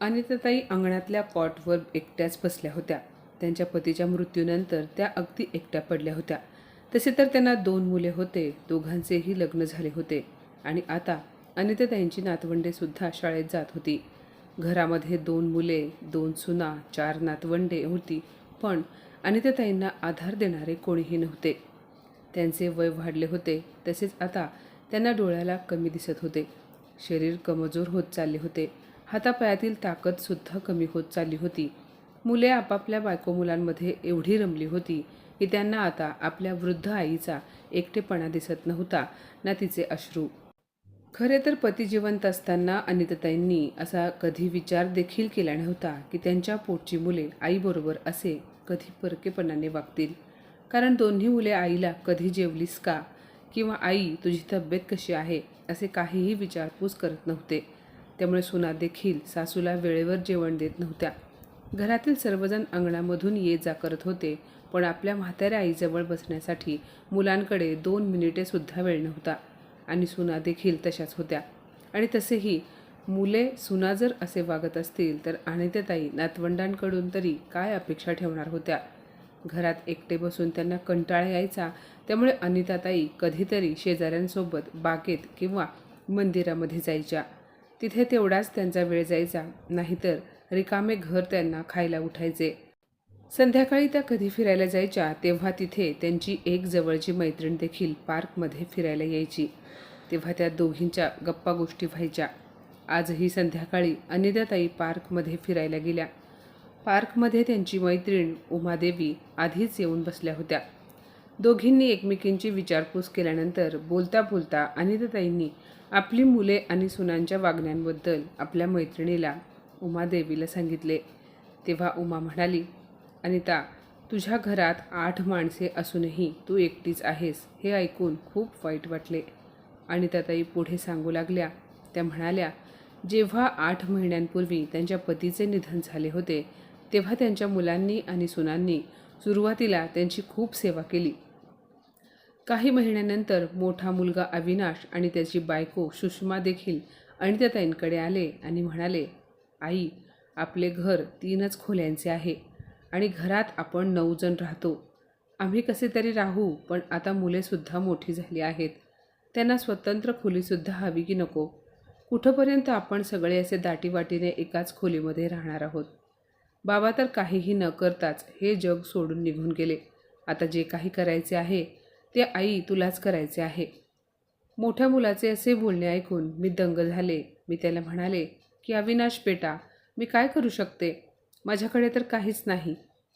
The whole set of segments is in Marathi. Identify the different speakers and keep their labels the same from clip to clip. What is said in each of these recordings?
Speaker 1: अनिताताई अंगणातल्या कॉटवर एकट्याच बसल्या होत्या. त्यांच्या पतीच्या मृत्यूनंतर त्या अगदी एकट्या पडल्या होत्या. तसे तर त्यांना दोन मुले होते दोघांचेही लग्न झाले होते. आणि आता अनिताताईंची नातवंडेसुद्धा शाळेत जात होती. घरामध्ये दोन मुले दोन सुना चार नातवंडे होती पण अनिताताईंना आधार देणारे कोणीही नव्हते. त्यांचे वय वाढले होते तसेच आता त्यांना डोळ्याला कमी दिसत होते. शरीर कमजोर होत चालले होते. हातापायातील ताकदसुद्धा कमी होत चालली होती. मुले आपापल्या बायको मुलांमध्ये एवढी रमली होती की त्यांना आता आपल्या वृद्ध आईचा एकटेपणा दिसत नव्हता ना तिचे अश्रू. खरे तर पती जिवंत असताना अनितताईंनी असा कधी विचार देखील केला नव्हता की त्यांच्या पोटची मुले आईबरोबर असे कधी परकेपणाने वागतील. कारण दोन्ही मुले आईला कधी जेवलीस का? किंवा आई तुझी तब्येत कशी आहे? असे काहीही विचारपूस करत नव्हते. त्यामुळे सुना देखील सासूला वेळेवर जेवण देत नव्हत्या. घरातील सर्वजण अंगणामधून ये जा करत होते पण आपल्या म्हाताऱ्या आईजवळ बसण्यासाठी मुलांकडे दोन मिनिटेसुद्धा वेळ नव्हता. आणि सुना देखील तशाच होत्या. आणि तसेही मुले सुना जर असे वागत असतील तर आणित्यताई नातवंडांकडून तरी काय अपेक्षा ठेवणार होत्या? घरात एकटे बसून त्यांना कंटाळा यायचा त्यामुळे अनिताताई कधीतरी शेजाऱ्यांसोबत बागेत किंवा मंदिरामध्ये जायच्या. तिथे तेवढाच त्यांचा वेळ जायचा. नाहीतर रिकामे घर त्यांना खायला उठायचे. संध्याकाळी त्या कधी फिरायला जायच्या तेव्हा तिथे त्यांची एक जवळची मैत्रीण देखील पार्कमध्ये फिरायला यायची. तेव्हा त्या दोघींच्या गप्पा गोष्टी व्हायच्या. आजही संध्याकाळी अनिताताई पार्कमध्ये फिरायला गेल्या. पार्कमध्ये त्यांची मैत्रीण उमादेवी आधीच येऊन बसल्या होत्या. दोघींनी एकमेकींची विचारपूस केल्यानंतर बोलता बोलता अनिताताईंनी आपली मुले आणि सुनांच्या वागण्यांबद्दल आपल्या मैत्रिणीला उमादेवीला सांगितले. तेव्हा उमा म्हणाली अनिता तुझ्या घरात आठ माणसे असूनही तू एकटीच आहेस हे ऐकून खूप वाईट वाटले अनिताताई पुढे सांगू लागल्या. त्या म्हणाल्या जेव्हा आठ महिन्यांपूर्वी त्यांच्या पतीचे निधन झाले होते तेव्हा त्यांच्या मुलांनी आणि सुनांनी सुरुवातीला त्यांची खूप सेवा केली. काही महिन्यानंतर मोठा मुलगा अविनाश आणि त्याची बायको सुषमा देखील अनिताताईंकडे आले आणि म्हणाले आई आपले घर तीनच खोल्यांचे आहे आणि घरात आपण नऊ जण राहतो. आम्ही कसे तरी राहू पण आता मुलेसुद्धा मोठी झाली आहेत. त्यांना स्वतंत्र खोलीसुद्धा हवी की नको. कुठंपर्यंत आपण सगळे असे दाटीवाटीने एकाच खोलीमध्ये राहणार आहोत? बाबा तर काहीही न करताच हे जग सोडून निघून गेले. आता जे काही करायचे आहे ते आई तुलाच करायचे आहे. मोठ्या मुलाचे असे बोलणे ऐकून मी दंग झाले. मी त्याला म्हणाले की अविनाश बेटा मी काय करू शकते? माझ्याकडे तर काहीच नाही.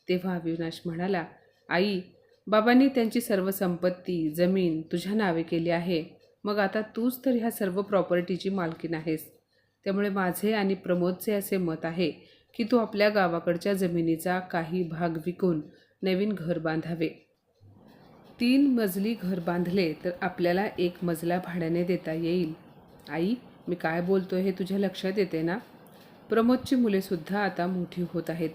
Speaker 1: तेव्हा अविनाश म्हणाला आई बाबांनी त्यांची सर्व संपत्ती जमीन तुझ्या नावे केली आहे. मग आता तूच तर ह्या सर्व प्रॉपर्टीची मालकीण आहेस. त्यामुळे माझे आणि प्रमोदचे असे मत आहे की तू आपल्या गावाकडच्या जमिनीचा काही भाग विकून नवीन घर बांधावे. तीन मजली घर बांधले तर आपल्याला एक मजला भाड्याने देता येईल. आई मी काय बोलतो हे तुझ्या लक्षात येते ना? प्रमोदची मुलेसुद्धा आता मोठी होत आहेत.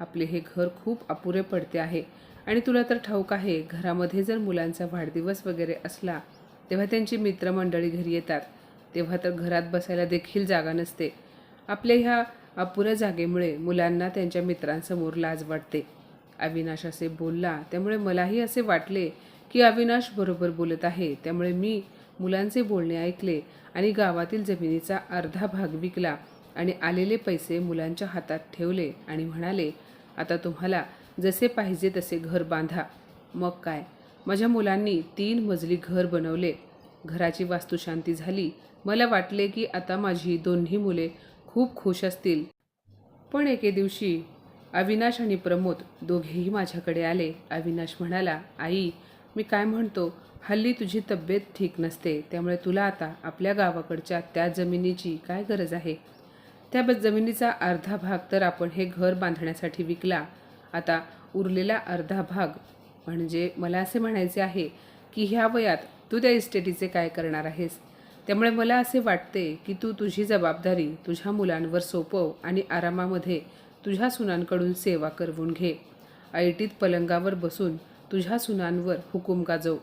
Speaker 1: आपले हे घर खूप अपुरे पडते आहे. आणि तुला तर ठाऊक आहे घरामध्ये जर मुलांचा वाढदिवस वगैरे असला तेव्हा त्यांची मित्रमंडळी घरी येतात. तेव्हा तर घरात बसायला देखील जागा नसते. आपल्या ह्या अपुऱ्या जागेमुळे मुलांना त्यांच्या मित्रांसमोर लाज वाटते. अविनाश असे बोलला. त्यामुळे मलाही असे वाटले की अविनाश बरोबर बोलत आहे. त्यामुळे मी मुलांचे बोलणे ऐकले आणि गावातील जमिनीचा अर्धा भाग विकला आणि आलेले पैसे मुलांच्या हातात ठेवले आणि म्हणाले आता तुम्हाला जसे पाहिजे तसे घर बांधा. मग काय? माझ्या मुलांनी तीन मजली घर बनवले. घराची वास्तुशांती झाली. मला वाटले की आता माझी दोन्ही मुले खूप खुश असतील. पण एके दिवशी अविनाश आणि प्रमोद दोघेही माझ्याकडे आले. अविनाश म्हणाला आई मी काय म्हणतो? हल्ली तुझी तब्येत ठीक नसते. त्यामुळे तुला आता आपल्या गावाकडच्या त्या जमिनीची काय गरज आहे? त्या ब- जमिनीचा अर्धा भाग तर आपण हे घर बांधण्यासाठी विकला. आता उरलेला अर्धा भाग म्हणजे मला असे म्हणायचे आहे की ह्या वयात तू त्या इस्टेटीचे काय करणार आहेस? त्यामुळे मला असे वाटते की तू तुझी जबाबदारी तुझ्या मुलांवर सोपव आणि आरामामध्ये तुझ्या सुनांकडून सेवा करवून घे. ऐटीत पलंगावर बसून तुझ्या सुनांवर हुकूम गाजव.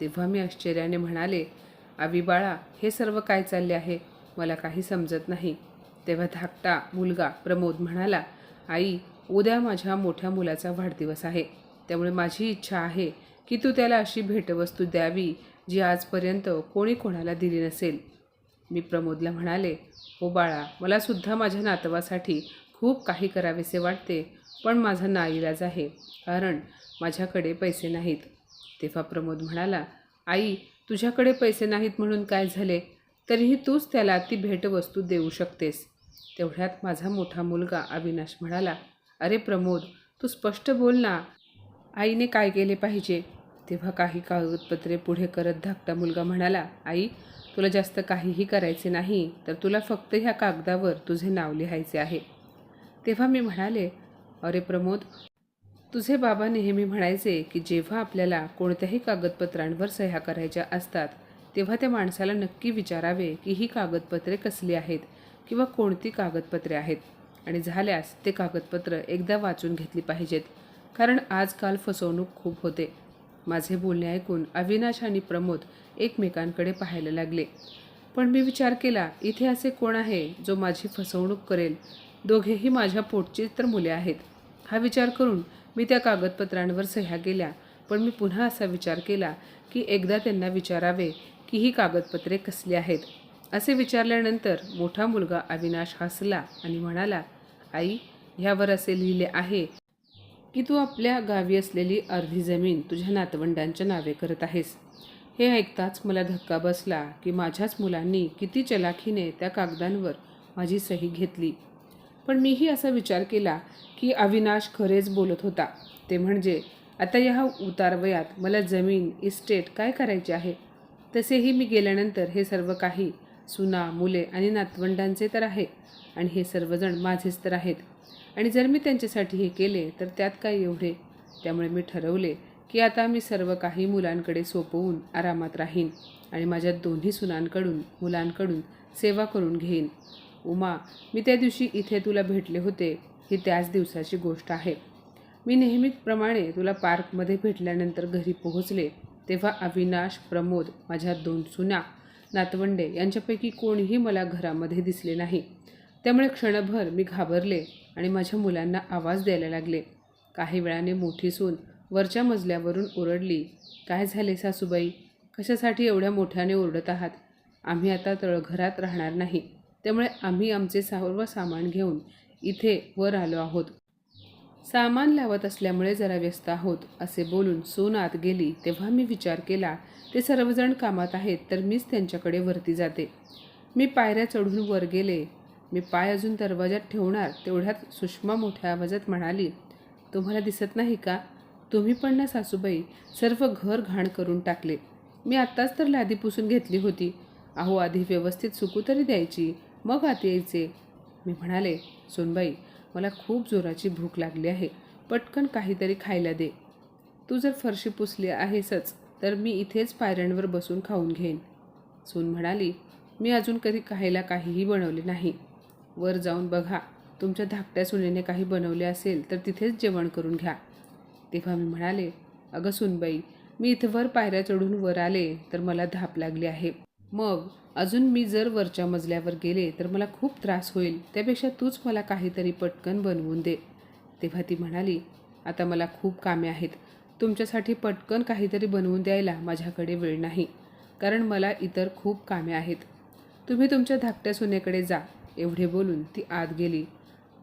Speaker 1: तेव्हा मी आश्चर्याने म्हणाले आवी बाळा हे सर्व काय चालले आहे? मला काही समजत नाही. तेव्हा धाकटा मुलगा प्रमोद म्हणाला आई उद्या माझ्या मोठ्या मुलाचा वाढदिवस आहे. त्यामुळे माझी इच्छा आहे की तू त्याला अशी भेटवस्तू द्यावी जी आजपर्यंत कोणी कोणाला दिली नसेल. मी प्रमोदला म्हणाले हो बाळा मलासुद्धा माझ्या नातवासाठी खूप काही करावेसे वाटते पण माझा नाईलाज आहे. कारण माझ्याकडे पैसे नाहीत. तेव्हा प्रमोद म्हणाला आई तुझ्याकडे पैसे नाहीत म्हणून काय झाले? तरीही तूच त्याला ती भेटवस्तू देऊ शकतेस. तेवढ्यात माझा मोठा मुलगा अविनाश म्हणाला अरे प्रमोद तू स्पष्ट बोल ना. आईने काय केले पाहिजे? तेव्हा काही कागदपत्रे पुढे करत धाकटा मुलगा म्हणाला आई तुला जास्त काहीही करायचे नाही तर तुला फक्त ह्या कागदावर तुझे नाव लिहायचे आहे. तेव्हा मी म्हणाले अरे प्रमोद तुझे बाबा नेहमी म्हणायचे की जेव्हा आपल्याला कोणत्याही कागदपत्रांवर सह्या करायच्या असतात तेव्हा त्या माणसाला नक्की विचारावे की ही कागदपत्रे कसली आहेत किंवा कोणती कागदपत्रे आहेत. आणि झाल्यास ते कागदपत्र एकदा वाचून घेतली पाहिजेत. कारण आजकाल फसवणूक खूप होते. माझे बोलणे ऐकून अविनाश आणि प्रमोद एकमेकांकडे पाहायला लागले. पण मी विचार केला इथे असे कोण आहे जो माझी फसवणूक करेल? दोघेही माझ्या पोटची तर मुले आहेत. हा विचार करून मी त्या कागदपत्रांवर सह्या केल्या. पण मी पुन्हा असा विचार केला की एकदा त्यांना विचारावे की ही कागदपत्रे कसली आहेत. असे विचारल्यानंतर मोठा मुलगा अविनाश हसला आणि म्हणाला आई ह्यावर असे लिहिले आहे की तू आपल्या गावी असलेली अर्धी जमीन तुझ्या नातवंडांच्या नावे करत आहेस. हे ऐकताच मला धक्का बसला की माझ्याच मुलांनी किती चलाखीने त्या कागदांवर माझी सही घेतली. पण मीही असा विचार केला की अविनाश खरेच बोलत होता. ते म्हणजे आता या उतारवयात मला जमीन इस्टेट काय करायचे आहे? तसेही मी गेल्यानंतर हे सर्व काही सुना मुले आणि नातवंडांचे तर आहे आणि हे सर्वजण माझेच तर आहेत. आणि जर मी त्यांच्यासाठी हे केले तर त्यात काय एवढे? त्यामुळे मी ठरवले की आता मी सर्व काही मुलांकडे सोपवून आरामात राहीन आणि माझ्या दोन्ही सुनांकडून मुलांकडून सेवा करून घेईन. उमा मी त्या दिवशी इथे तुला भेटले होते. ही त्याच दिवसाची गोष्ट आहे. मी नेहमीप्रमाणे तुला पार्कमध्ये भेटल्यानंतर घरी पोहोचले तेव्हा अविनाश प्रमोद माझ्या दोन सुना नातवंडे यांच्यापैकी कोणीही मला घरामध्ये दिसले नाही. त्यामुळे क्षणभर मी घाबरले आणि माझ्या मुलांना आवाज द्यायला लागले. काही वेळाने मोठी सून वरच्या मजल्यावरून ओरडली काय झाले सासूबाई? कशासाठी एवढ्या मोठ्याने ओरडत आहात? आम्ही आता तळघरात राहणार नाही. त्यामुळे आम्ही आमचे सर्व सामान घेऊन इथे वर आलो आहोत. सामान लावत असल्यामुळे जरा व्यस्त आहोत असे बोलून सून आत गेली. तेव्हा मी विचार केला ते सर्वजण कामात आहेत तर मीच त्यांच्याकडे वरती जाते. मी पायऱ्या चढून वर गेले. मी पाय अजून दरवाजात ठेवणार तेवढ्यात सुषमा मोठ्या आवाजात म्हणाली तुम्हाला दिसत नाही का? तुम्ही पण ना सासूबाई सर्व घर घाण करून टाकले. मी आत्ताच तर लादी पुसून घेतली होती. अहो आधी व्यवस्थित सुकू तरी द्यायची. मग आत यायचे. मी म्हणाले सोनबाई मला खूप जोराची भूक लागली आहे. पटकन काहीतरी खायला दे. तू जर फरशी पुसली आहेसच तर मी इथेच पायऱ्यांवर बसून खाऊन घेईन. सून म्हणाली मी अजून कधी खायला काहीही बनवले नाही. वर जाऊन बघा तुमच्या धाकट्या सुनेने काही बनवले असेल तर तिथेच जेवण करून घ्या. तेव्हा मी म्हणाले अगं सुनबाई मी इथवर पायऱ्या चढून वर आले तर मला धाप लागली आहे. मग अजून मी जर वरच्या मजल्यावर गेले तर मला खूप त्रास होईल. त्यापेक्षा तूच मला काहीतरी पटकन बनवून दे. तेव्हा ती म्हणाली आता मला खूप कामे आहेत. तुमच्यासाठी पटकन काहीतरी बनवून द्यायला माझ्याकडे वेळ नाही. कारण मला इतर खूप कामे आहेत. तुम्ही तुमच्या धाकट्या सुनेकडे जा. एवढे बोलून ती आत गेली.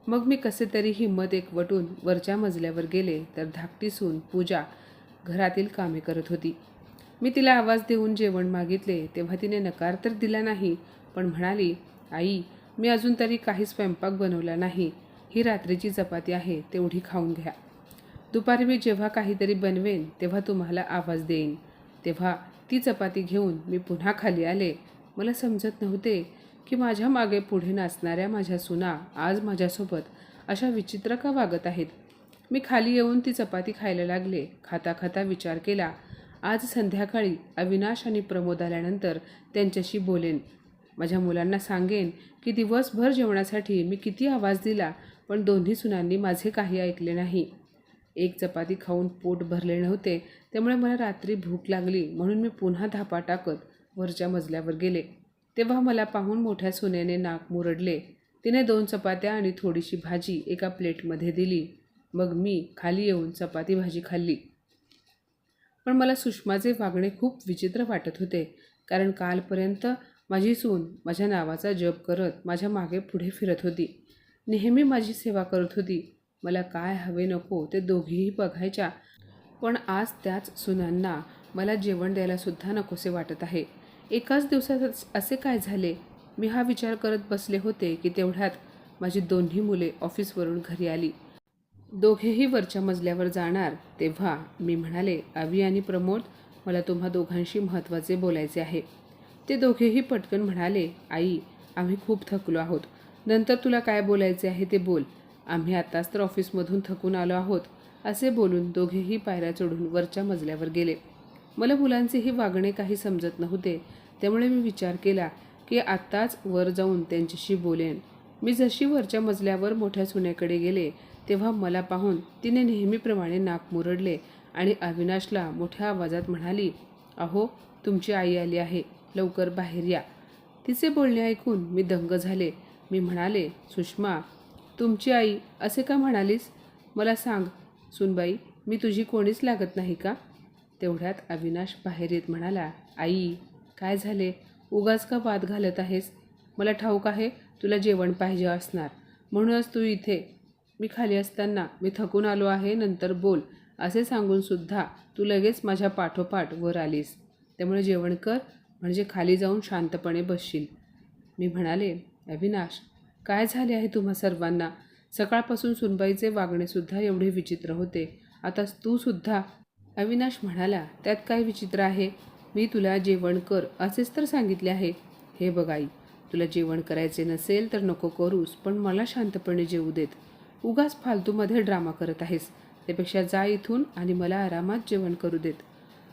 Speaker 1: मग मी कसे तरी हिंमत एकवटून वरच्या मजल्यावर गेले तर धाकटी सून पूजा घरातील कामे करत होती. मी तिला आवाज देऊन जेवण मागितले तेव्हा तिने नकार तर दिला नाही पण म्हणाली आई मी अजून तरी काही स्वयंपाक बनवला नाही. ही रात्रीची चपाती आहे तेवढी खाऊन घ्या. दुपारी मी जेव्हा काहीतरी बनवेन तेव्हा तुम्हाला आवाज देईन. तेव्हा ती चपाती घेऊन मी पुन्हा खाली आले. मला समजत नव्हते की माझ्या मागे पुढे नाचणाऱ्या माझ्या सुना आज माझ्यासोबत अशा विचित्र का वागत आहेत? मी खाली येऊन ती चपाती खायला लागले. खाता खाता विचार केला आज संध्याकाळी अविनाश आणि प्रमोद आल्यानंतर त्यांच्याशी बोलेन. माझ्या मुलांना सांगेन की दिवसभर जेवणासाठी मी किती आवाज दिला पण दोन्ही सुनांनी माझे काही ऐकले नाही. एक चपाती खाऊन पोट भरले नव्हते त्यामुळे मला रात्री भूक लागली म्हणून मी पुन्हा धापा टाकत वरच्या मजल्यावर गेले. तेव्हा मला पाहून मोठ्या सुनेने नाक मुरडले. तिने दोन चपात्या आणि थोडीशी भाजी एका प्लेटमध्ये दिली. मग मी खाली येऊन चपाती भाजी खाल्ली. पण मला सुषमाचे वागणे खूप विचित्र वाटत होते. कारण कालपर्यंत माझी सून माझ्या नावाचा जप करत माझ्या मागे पुढे फिरत होती. नेहमी माझी सेवा करत होती. मला काय हवे नको ते दोघीही बघायच्या. पण आज त्याच सुनांना मला जेवण द्यायलासुद्धा नकोसे वाटत आहे. एकाच दिवसात असे काय झाले? मी हा विचार करत बसले होते की तेवढ्यात माझी दोन्ही मुले ऑफिसवरून घरी आली. दोघेही वरच्या मजल्यावर जाणार तेव्हा मी म्हणाले अवी आणि प्रमोद मला तुम्हा दोघांशी महत्त्वाचे बोलायचे आहे. ते दोघेही पटकन म्हणाले आई आम्ही खूप थकलो आहोत. नंतर तुला काय बोलायचे आहे ते बोल. आम्ही आत्ताच तर ऑफिसमधून थकून आलो आहोत. असे बोलून दोघेही पायऱ्या चढून वरच्या मजल्यावर गेले. मला मुलांचेही वागणे काही समजत नव्हते. त्यामुळे मी विचार केला की आत्ताच वर जाऊन त्यांच्याशी बोलेन. मी जशी वरच्या मजल्यावर मोठ्या सुन्याकडे गेले तेव्हा मला पाहून तिने नेहमीप्रमाणे नाक मुरडले आणि अविनाशला मोठ्या आवाजात म्हणाली अहो तुमची आई आली आहे लवकर बाहेर या. तिचे बोलणे ऐकून मी दंग झाले. मी म्हणाले सुषमा तुमची आई असे का म्हणालीस? मला सांग सुनबाई मी तुझी कोणीच लागत नाही का? तेवढ्यात अविनाश बाहेर येत म्हणाला आई काय झाले? उगाच का वाद घालत आहेस? मला ठाऊक आहे तुला जेवण पाहिजे असणार. म्हणूनच तू इथे मी खाली असताना मी थकून आलो आहे नंतर बोल. असे सांगून सुद्धा तू लगेच माझ्या पाठोपाठ वर आलीस. त्यामुळे जेवण कर म्हणजे खाली जाऊन शांतपणे बसशील. मी म्हणाले अविनाश काय झाले आहे तुम्हा सर्वांना? सकाळपासून सुनबाईचे वागणेसुद्धा एवढे विचित्र होते. आता तू सुद्धा अविनाश म्हणाला त्यात काय विचित्र आहे? मी तुला जेवण कर असेच तर सांगितले आहे. हे बघाई तुला जेवण करायचे नसेल तर नको करूस पण मला शांतपणे जेवू देत. उगाच फालतूमध्ये ड्रामा करत आहेस. त्यापेक्षा जा इथून आणि मला आरामात जेवण करू देत.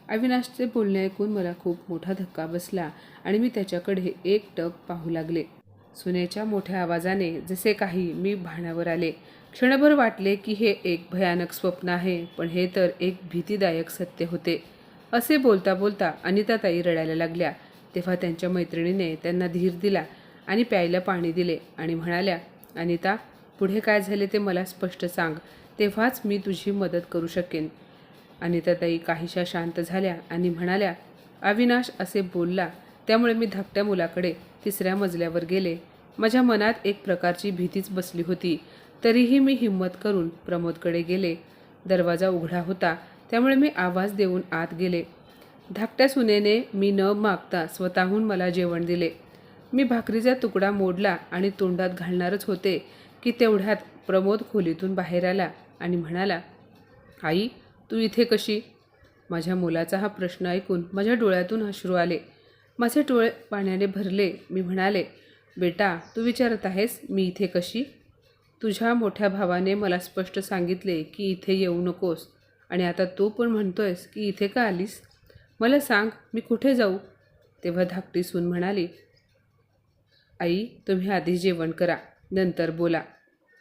Speaker 1: अविनाशचे बोलणे ऐकून मला खूप मोठा धक्का बसला आणि मी त्याच्याकडे एक टक पाहू लागले. सुनेच्या मोठ्या आवाजाने जसे काही मी भाण्यावर आले. क्षणभर वाटले की हे एक भयानक स्वप्न आहे पण हे तर एक भीतीदायक सत्य होते. असे बोलता बोलता अनिताताई रडायला लागल्या. तेव्हा त्यांच्या मैत्रिणीने त्यांना धीर दिला आणि प्यायला पाणी दिले आणि म्हणाल्या अनिता पुढे काय झाले ते मला स्पष्ट सांग. तेव्हाच मी तुझी मदत करू शकेन. अनिताताई काहीशा शांत झाल्या आणि म्हणाल्या अविनाश असे बोलला त्यामुळे मी धाकट्या मुलाकडे तिसऱ्या मजल्यावर गेले. माझ्या मनात एक प्रकारची भीतीच बसली होती. तरीही मी हिंमत करून प्रमोदकडे गेले. दरवाजा उघडा होता त्यामुळे मी आवाज देऊन आत गेले. धाकट्या सुनेने मी न मागता स्वतःहून मला जेवण दिले. मी भाकरीचा तुकडा मोडला आणि तोंडात घालणारच होते. की तेवढ्यात प्रमोद खोलीतून बाहेर आला आणि म्हणाला आई तू इथे कशी? माझ्या मुलाचा हा प्रश्न ऐकून माझ्या डोळ्यातून अश्रू आले. माझे डोळे पाण्याने भरले. मी म्हणाले बेटा तू विचारत आहेस मी इथे कशी? तुझ्या मोठ्या भावाने मला स्पष्ट सांगितले की इथे येऊ नकोस आणि आता तू पण म्हणतोयस की इथे का आलीस? मला सांग मी कुठे जाऊ? तेव्हा धाकटी सून म्हणाली आई तुम्ही आधी जेवण करा. नंतर बोला.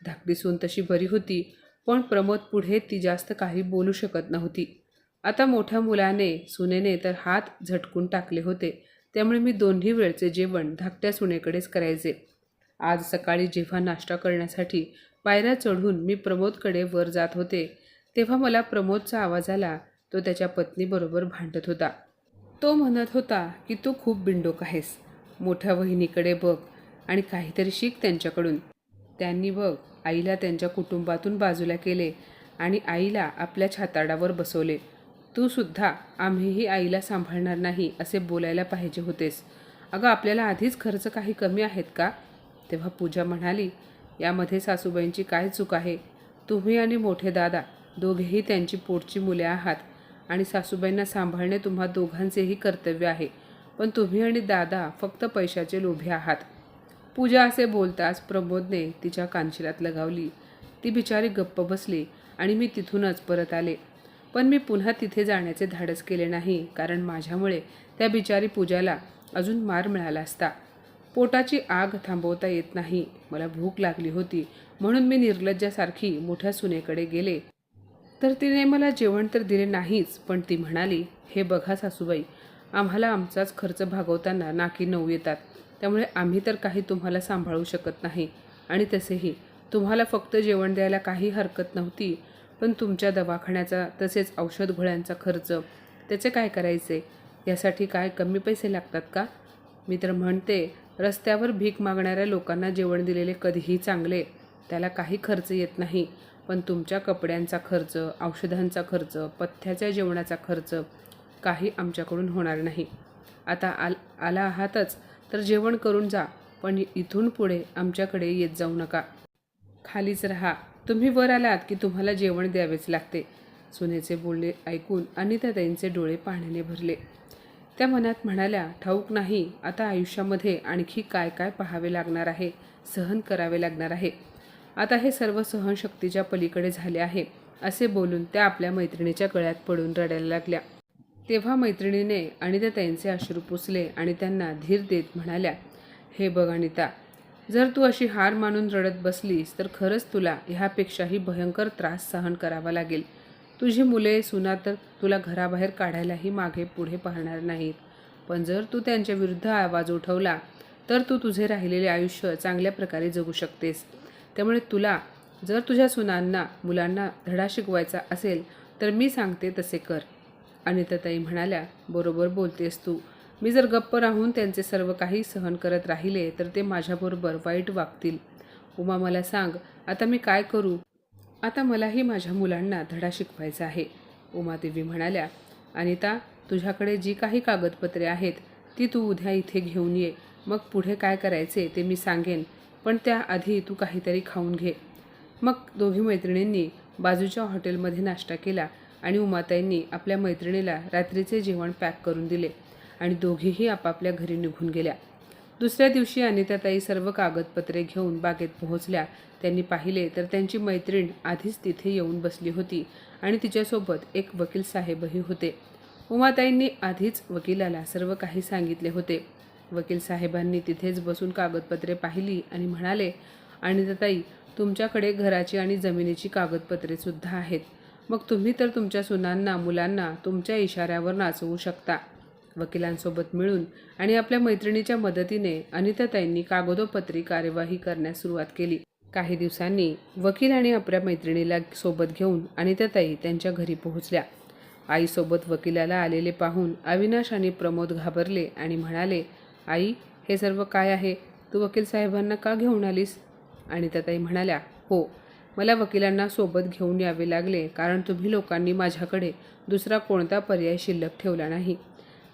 Speaker 1: धाकटी सून तशी बरी होती पण प्रमोद पुढे ती जास्त काही बोलू शकत नव्हती. आता मोठ्या मुलाने सुनेने तर हात झटकून टाकले होते. त्यामुळे मी दोन्ही वेळचे जेवण धाकट्या सुनेकडेच करायचे. आज सकाळी जेव्हा नाश्ता करण्यासाठी पायऱ्या चढून मी प्रमोदकडे वर जात होते तेव्हा मला प्रमोदचा आवाज आला. तो त्याच्या पत्नीबरोबर भांडत होता. तो म्हणत होता की तू खूप बिंडोक आहेस. मोठ्या वहिनीकडे बघ. आणि काहीतरी शिक त्यांच्याकडून. त्यांनी बघ आईला त्यांच्या कुटुंबातून बाजूला केले आणि आईला आपल्या छाताडावर बसवले. तू सुद्धा आम्हीही आईला सांभाळणार नाही असे बोलायला पाहिजे होतेस. अगं आपल्याला आधीच खर्च काही कमी आहेत का? तेव्हा पूजा म्हणाली यामध्ये सासूबाईंची काय चूक आहे? तुम्ही आणि मोठे दादा दोघेही त्यांची पोटची मुले आहात आणि सासूबाईंना सांभाळणे तुम्हा दोघांचेही कर्तव्य आहे. पण तुम्ही आणि दादा फक्त पैशाचे लोभी आहात. पूजा असे बोलताच प्रमोदने तिच्या कानशिलात लगावली. ती बिचारी गप्प बसली आणि मी तिथूनच परत आले. पण मी पुन्हा तिथे जाण्याचे धाडस केले नाही कारण माझ्यामुळे त्या बिचारी पूजाला अजून मार मिळाला असता. पोटाची आग थांबवता येत नाही. मला भूक लागली होती म्हणून मी निर्लज्जासारखी मोठ्या सुनेकडे गेले. तर तिने मला जेवण तर दिले नाहीच पण ती म्हणाली हे बघा सासूबाई आम्हाला आमचाच खर्च भागवताना नाकी नऊ येतात. त्यामुळे आम्ही तर काही तुम्हाला सांभाळू शकत नाही. आणि तसेही तुम्हाला फक्त जेवण द्यायला काही हरकत नव्हती पण तुमच्या दवाखान्याचा तसेच औषध गोळ्यांचा खर्च त्याचे काय करायचे? यासाठी काय कमी पैसे लागतात का? मी तर म्हणते रस्त्यावर भीक मागणाऱ्या लोकांना जेवण दिलेले कधीही चांगले त्याला काही खर्च येत नाही. पण तुमच्या कपड्यांचा खर्च औषधांचा खर्च पथ्याच्या जेवणाचा खर्च काही आमच्याकडून होणार नाही. आता आल आला आहातच तर जेवण करून जा पण इथून पुढे आमच्याकडे येत जाऊ नका. खालीच राहा. तुम्ही वर आलात की तुम्हाला जेवण द्यावेच लागते. सुनेचे बोलणे ऐकून अनिताताईंचे डोळे पाण्याने भरले. त्या मनात म्हणाल्या ठाऊक नाही आता आयुष्यामध्ये आणखी काय काय पाहावे लागणार आहे सहन करावे लागणार आहे. आता हे सर्व सहनशक्तीच्या पलीकडे झाले आहे असे बोलून त्या आपल्या मैत्रिणीच्या गळ्यात पडून रडायला लागल्या. तेव्हा मैत्रिणीने अनिताताईंचे अश्रू पुसले आणि त्यांना धीर देत म्हणाल्या हे बघ अनिता जर तू अशी हार मानून रडत बसलीस तर खरंच तुला ह्यापेक्षाही भयंकर त्रास सहन करावा लागेल. तुझी मुले सुना तर तुला घराबाहेर काढायलाही मागे पुढे पाहणार नाहीत. पण जर तू त्यांच्या विरुद्ध आवाज उठवला तर तू तुझे राहिलेले आयुष्य चांगल्या प्रकारे जगू शकतेस. त्यामुळे तुला जर तुझ्या सुनांना मुलांना धडा शिकवायचा असेल तर मी सांगते तसे कर. अनिताताई म्हणाल्या बरोबर बोलतेस तू. मी जर गप्प राहून त्यांचे सर्व काही सहन करत राहिले तर ते माझ्याबरोबर वाईट वागतील. उमा मला सांग आता मी काय करू? आता मलाही माझ्या मुलांना धडा शिकवायचा आहे. उमादेवी म्हणाल्या अनिता तुझ्याकडे जी काही कागदपत्रे आहेत ती तू उद्या इथे घेऊन ये. मग पुढे काय करायचे ते मी सांगेन पण त्याआधी तू काहीतरी खाऊन घे. मग दोघी मैत्रिणींनी बाजूच्या हॉटेलमध्ये नाश्ता केला. आणि उमाताईंनी आपल्या मैत्रिणीला रात्रीचे जेवण पॅक करून दिले आणि दोघीही आपापल्या घरी निघून गेल्या. दुसऱ्या दिवशी अनिताताई सर्व कागदपत्रे घेऊन बागेत पोहोचल्या. त्यांनी पाहिले तर त्यांची मैत्रीण आधीच तिथे येऊन बसली होती आणि तिच्यासोबत एक वकील साहेबही होते. उमाताईंनी आधीच वकिलाला सर्व काही सांगितले होते. वकील साहेबांनी तिथेच बसून कागदपत्रे पाहिली आणि म्हणाले अनिताताई तुमच्याकडे घराची आणि जमिनीची कागदपत्रेसुद्धा आहेत. मग तुम्ही तर तुमच्या सुनांना मुलांना तुमच्या इशाऱ्यावर नाचवू शकता. वकिलांसोबत मिळून आणि आपल्या मैत्रिणीच्या मदतीने अनिताताईंनी कागदोपत्री कार्यवाही करण्यास सुरुवात केली. काही दिवसांनी वकील आणि आपल्या मैत्रिणीला सोबत घेऊन अनिताताई त्यांच्या घरी पोहोचल्या. आईसोबत वकिलाला आलेले पाहून अविनाश आणि प्रमोद घाबरले आणि म्हणाले आई हे सर्व काय आहे? तू वकील साहेबांना का घेऊन आलीस? अनिताताई म्हणाल्या हो मला वकिलांना सोबत घेऊन यावे लागले कारण तुम्ही लोकांनी माझ्याकडे दुसरा कोणता पर्याय शिल्लक ठेवला नाही.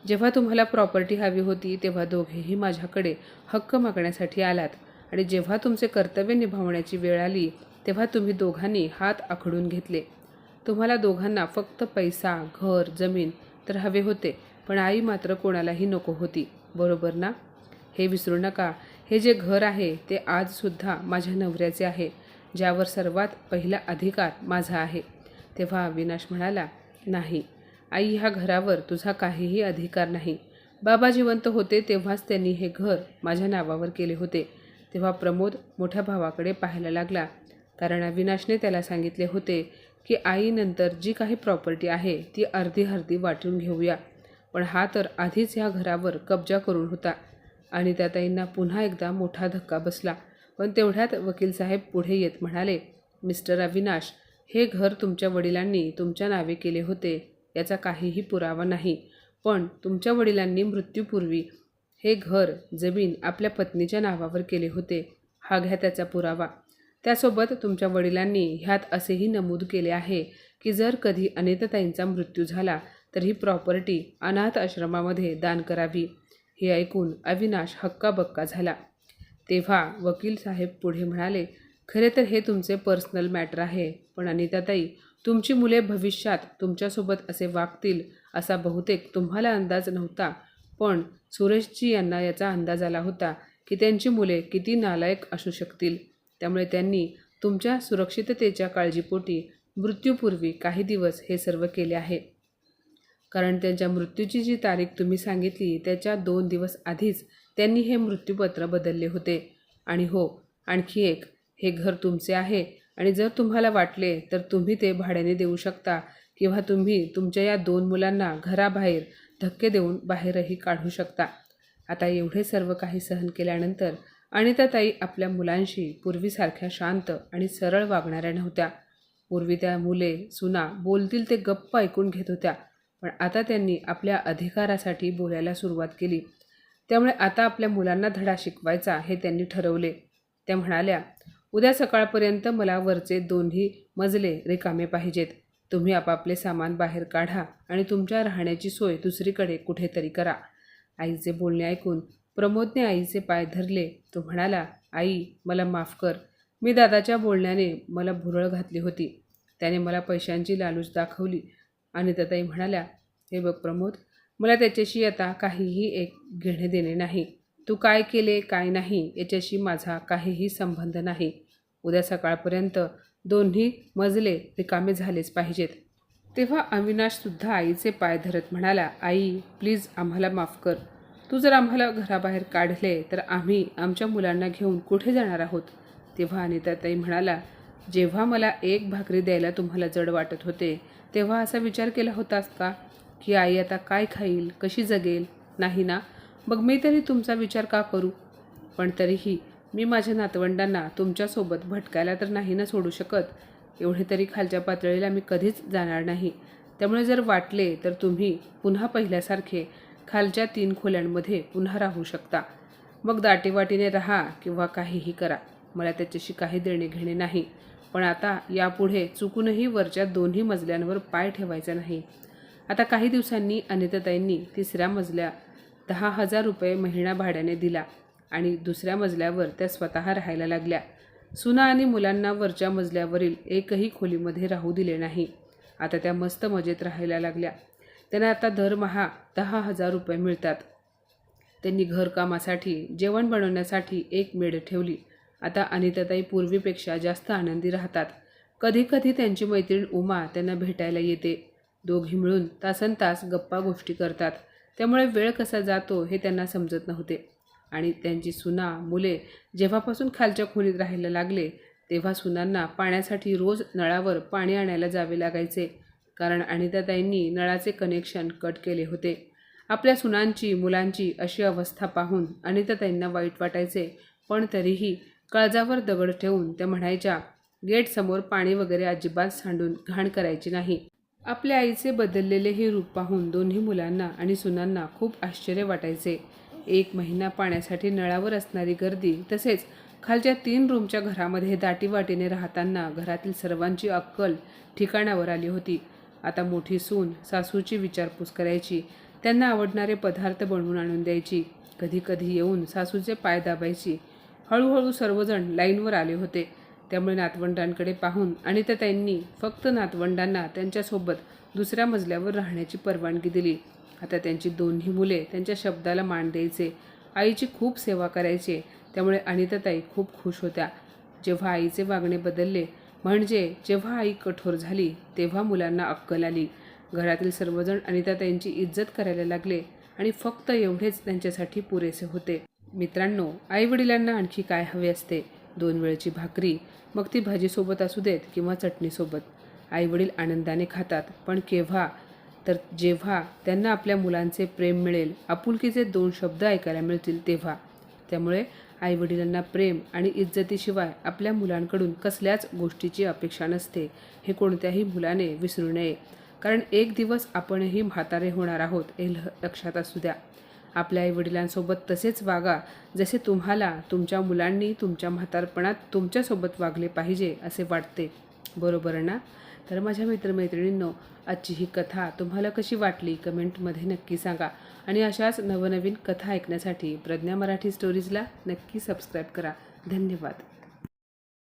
Speaker 1: जेव्हा तुम्हाला प्रॉपर्टी हवी होती तेव्हा दोघेही माझ्याकडे हक्क मागण्यासाठी आलात. आणि जेव्हा तुमचे कर्तव्य निभावण्याची वेळ आली तेव्हा तुम्ही दोघांनी हात आखडून घेतले. तुम्हाला दोघांना फक्त पैसा घर जमीन तर हवे होते पण आई मात्र कोणालाही नको होती. बरोबर ना? हे विसरू नका. हे जे घर आहे ते आजसुद्धा माझ्या नवऱ्याचे आहे. ज्यावर सर्वात पहिला अधिकार माझा आहे. तेव्हा अविनाश म्हणाला नाही आई ह्या घरावर तुझा काहीही अधिकार नाही. बाबा जिवंत होते तेव्हाच त्यांनी हे घर माझ्या नावावर केले होते. तेव्हा प्रमोद मोठ्या भावाकडे पाहायला लागला. कारण अविनाशने त्याला सांगितले होते की आईनंतर जी काही प्रॉपर्टी आहे ती अर्धी अर्धी वाटून घेऊया. पण हा तर आधीच ह्या घरावर कब्जा करून होता. आणि त्या ताईंना पुन्हा एकदा मोठा धक्का बसला. पण तेवढ्यात वकील साहेब पुढे येत म्हणाले मिस्टर अविनाश हे घर तुमच्या वडिलांनी तुमच्या नावे केले होते याचा काहीही पुरावा नाही. पण तुमच्या वडिलांनी मृत्यूपूर्वी हे घर जमीन आपल्या पत्नीच्या नावावर केले होते. हा घ्या त्याचा पुरावा. त्यासोबत तुमच्या वडिलांनी ह्यात असेही नमूद केले आहे की जर कधी अनितताईंचा मृत्यू झाला तर ही प्रॉपर्टी अनाथ आश्रमामध्ये दान करावी. हे ऐकून अविनाश हक्काबक्का झाला. तेव्हा वकील साहेब पुढे म्हणाले खरे तर हे तुमचे पर्सनल मॅटर आहे पण अनिताताई तुमची मुले भविष्यात तुमच्यासोबत असे वागतील असा बहुतेक तुम्हाला अंदाज नव्हता. पण सुरेशजी यांना याचा अंदाज आला होता की त्यांची मुले किती नालायक असू शकतील. त्यामुळे त्यांनी तुमच्या सुरक्षिततेच्या काळजीपोटी मृत्यूपूर्वी काही दिवस हे सर्व केले आहे. कारण त्यांच्या मृत्यूची जी तारीख तुम्ही सांगितली त्याच्या दोन दिवस आधीच त्यांनी हे मृत्यूपत्र बदलले होते. आणि हो आणखी एक हे घर तुमचे आहे. आणि जर तुम्हाला वाटले तर तुम्ही ते भाड्याने देऊ शकता किंवा तुम्ही तुमच्या या दोन मुलांना घराबाहेर धक्के देऊन बाहेरही काढू शकता. आता एवढे सर्व काही सहन केल्यानंतर अनिताताई आपल्या मुलांशी पूर्वीसारख्या शांत आणि सरळ वागणाऱ्या नव्हत्या. पूर्वी त्या मुले सुना बोलतील ते गप्प ऐकून घेत होत्या. पण आता त्यांनी आपल्या अधिकारासाठी बोलायला सुरुवात केली. त्यामुळे आता आपल्या मुलांना धडा शिकवायचा हे त्यांनी ठरवले. त्या म्हणाल्या उद्या सकाळपर्यंत मला वरचे दोन्ही मजले रिकामे पाहिजेत. तुम्ही आपापले सामान बाहेर काढा आणि तुमच्या राहण्याची सोय दुसरीकडे कुठेतरी करा. आईचे बोलणे ऐकून प्रमोदने आईचे पाय धरले. तो म्हणाला आई मला माफ कर. मी दादाच्या बोलण्याने मला भुरळ घातली होती. त्याने मला पैशांची लालूच दाखवली. आणि दादाई म्हणाल्या हे बघ प्रमोद मला त्याच्याशी आता काहीही एक घेणे देणे नाही. तू काय केले काय नाही याच्याशी माझा काहीही संबंध नाही. उद्या सकाळपर्यंत दोन्ही मजले रिकामे झालेच पाहिजेत. तेव्हा अविनाशसुद्धा आईचे पाय धरत म्हणाला आई प्लीज आम्हाला माफ कर. तू जर आम्हाला घराबाहेर काढले तर आम्ही आमच्या मुलांना घेऊन कुठे जाणार आहोत? तेव्हा अनिताताई म्हणाला जेव्हा मला एक भाकरी द्यायला तुम्हाला जड वाटत होते तेव्हा असा विचार केला होतास का? की आई आता काय खाईल कशी जगेल? नाही ना? मग मी तरी तुमचा विचार का करू? पण तरीही मी माझ्या नातवंडांना तुमच्यासोबत भटकायला तर नाही ना सोडू शकत. एवढे तरी खालच्या पातळीला मी कधीच जाणार नाही. त्यामुळे जर वाटले तर तुम्ही पुन्हा पहिल्यासारखे खालच्या तीन खोल्यांमध्ये पुन्हा राहू शकता. मग दाटेवाटीने राहा किंवा काहीही करा. मला त्याच्याशी काही देणे घेणे नाही. पण आता यापुढे चुकूनही वरच्या दोन्ही मजल्यांवर पाय ठेवायचा नाही. आता काही दिवसांनी अनिताताईंनी तिसऱ्या मजल्या दहा हजार रुपये महिना भाड्याने दिला आणि दुसऱ्या मजल्यावर त्या स्वतः राहायला लागल्या. सुना आणि मुलांना वरच्या मजल्यावरील एकही खोलीमध्ये राहू दिले नाही. आता त्या मस्त मजेत राहायला लागल्या. त्यांना आता दरमहा दहा हजार रुपये मिळतात. त्यांनी घरकामासाठी जेवण बनवण्यासाठी एक मेड ठेवली. आता अनिताताई पूर्वीपेक्षा जास्त आनंदी राहतात. कधीकधी त्यांची मैत्रीण उमा त्यांना भेटायला येते. दोघी मिळून तासन तास गप्पा गोष्टी करतात. त्यामुळे वेळ कसा जातो हे त्यांना समजत नव्हते. आणि त्यांची सुना मुले जेव्हापासून खालच्या खोलीत राहायला लागले तेव्हा सुनांना पाण्यासाठी रोज नळावर पाणी आणायला जावे लागायचे. कारण अनिताताईंनी नळाचे कनेक्शन कट केले होते. आपल्या सुनांची मुलांची अशी अवस्था पाहून अनिताताईंना वाईट वाटायचे. पण तरीही काळजावर दगड ठेवून त्या म्हणायच्या गेटसमोर पाणी वगैरे अजिबात सांडून घाण करायची नाही. आपल्या आईचे बदललेले हे रूप पाहून दोन्ही मुलांना आणि सुनांना खूप आश्चर्य वाटायचे. एक महिना पाण्यासाठी नळावर असणारी गर्दी तसेच खालच्या तीन रूमच्या घरामध्ये दाटीवाटीने राहताना घरातील सर्वांची अक्कल ठिकाणावर आली होती. आता मोठी सून सासूची विचारपूस करायची त्यांना आवडणारे पदार्थ बनवून आणून द्यायची. कधी कधी येऊन सासूचे पाय दाबायची. हळूहळू सर्वजण लाईनवर आले होते. त्यामुळे नातवंडांकडे पाहून आणि तर त्यांनी फक्त नातवंडांना त्यांच्यासोबत दुसऱ्या मजल्यावर राहण्याची परवानगी दिली. आता त्यांची दोन्ही मुले त्यांच्या शब्दाला मान द्यायचे. आईची खूप सेवा करायचे. त्यामुळे अनिताताई खूप खुश होत्या. जेव्हा आईचे वागणे बदलले म्हणजे जेव्हा आई कठोर झाली तेव्हा मुलांना अक्कल आली. घरातील सर्वजण अनिताताईंची इज्जत करायला लागले आणि फक्त एवढेच त्यांच्यासाठी पुरेसे होते. मित्रांनो आईवडिलांना आणखी काय हवे असते? दोन वेळची भाकरी मग ती भाजीसोबत असू देत किंवा चटणीसोबत. आईवडील आनंदाने खातात पण केव्हा? तर जेव्हा त्यांना आपल्या मुलांचे प्रेम मिळेल आपुलकीचे दोन शब्द ऐकायला मिळतील तेव्हा. त्यामुळे आईवडिलांना प्रेम आणि इज्जतीशिवाय आपल्या मुलांकडून कसल्याच गोष्टीची अपेक्षा नसते हे कोणत्याही मुलाने विसरू नये. कारण एक दिवस आपणही म्हातारे होणार आहोत हे लक्षात असू द्या. आपल्या आईवडिलांसोबत तसेच वागा जसे तुम्हाला तुमच्या मुलांनी तुमच्या म्हातारपणात तुमच्यासोबत वागले पाहिजे असे वाटते. बरोबर ना? तर माझ्या मित्रमैत्रिणींनो आजची ही कथा तुम्हाला कशी वाटली कमेंटमध्ये नक्की सांगा. आणि अशाच नवनवीन कथा ऐकण्यासाठी प्रज्ञा मराठी स्टोरीजला नक्की सबस्क्राईब करा. धन्यवाद.